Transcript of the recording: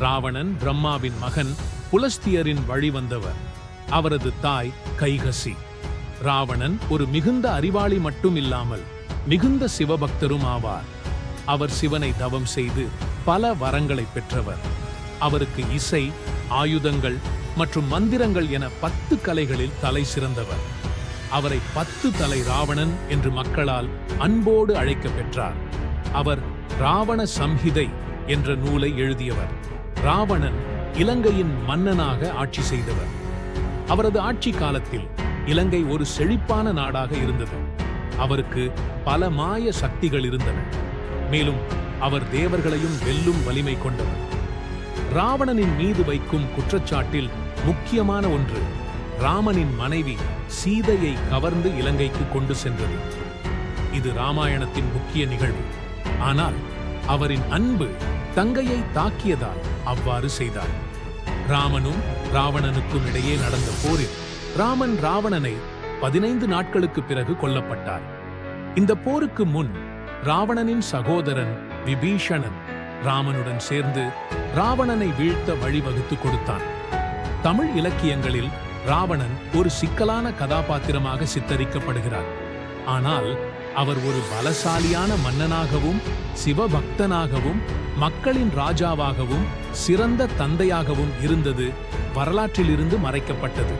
ராவணன் பிரம்மாவின் மகன் புலஸ்தியரின் வழி வந்தவர் அவரது தாய் கைகசி. ராவணன் ஒரு மிகுந்த அறிவாளி மட்டும் இல்லாமல் மிகுந்த சிவபக்தரும் ஆவார். அவர் சிவனை தவம் செய்து பல வரங்களை பெற்றவர். அவருக்கு இசை ஆயுதங்கள் மற்றும் மந்திரங்கள் என பத்து கலைகளில் தலை சிறந்தவர். அவரை பத்து தலை ராவணன் என்று மக்களால் அன்போடு அழைக்க பெற்றார் அவர் ராவண சம்ஹிதை என்ற நூலை எழுதியவர். ராவணன் இலங்கையின் மன்னனாக ஆட்சி செய்தவர். அவரது ஆட்சி காலத்தில் இலங்கை ஒரு செழிப்பான நாடாக இருந்தது. அவருக்கு பல மாய சக்திகள் இருந்தன. மேலும் அவர் தேவர்களையும் வெல்லும் வலிமை கொண்டவர். ராவணனின் மீது வைக்கும் குற்றச்சாட்டில் முக்கியமான ஒன்று ராமனின் மனைவி சீதையை கவர்ந்து இலங்கைக்கு கொண்டு சென்றது. இது ராமாயணத்தின் முக்கிய நிகழ்வு. ஆனால் அவரின் அன்பு தங்கையை தாக்கியதால் அவ்வாறு செய்தார். ராமனும் ராவணனுக்கும் இடையே நடந்த போரில் ராமன் ராவணனை பதினைந்து நாட்களுக்கு பிறகு கொல்லப்பட்டார். இந்த போருக்கு முன் ராவணனின் சகோதரன் விபீஷணன் ராமனுடன் சேர்ந்து ராவணனை வீழ்த்த வழிவகுத்து கொடுத்தான். தமிழ் இலக்கியங்களில் ராவணன் ஒரு சிக்கலான கதாபாத்திரமாக சித்தரிக்கப்படுகிறார். ஆனால் அவர் ஒரு பலசாலியான மன்னனாகவும் சிவபக்தனாகவும் மக்களின் ராஜாவாகவும் சிறந்த தந்தையாகவும் இருந்தது வரலாற்றிலிருந்து மறைக்கப்பட்டது.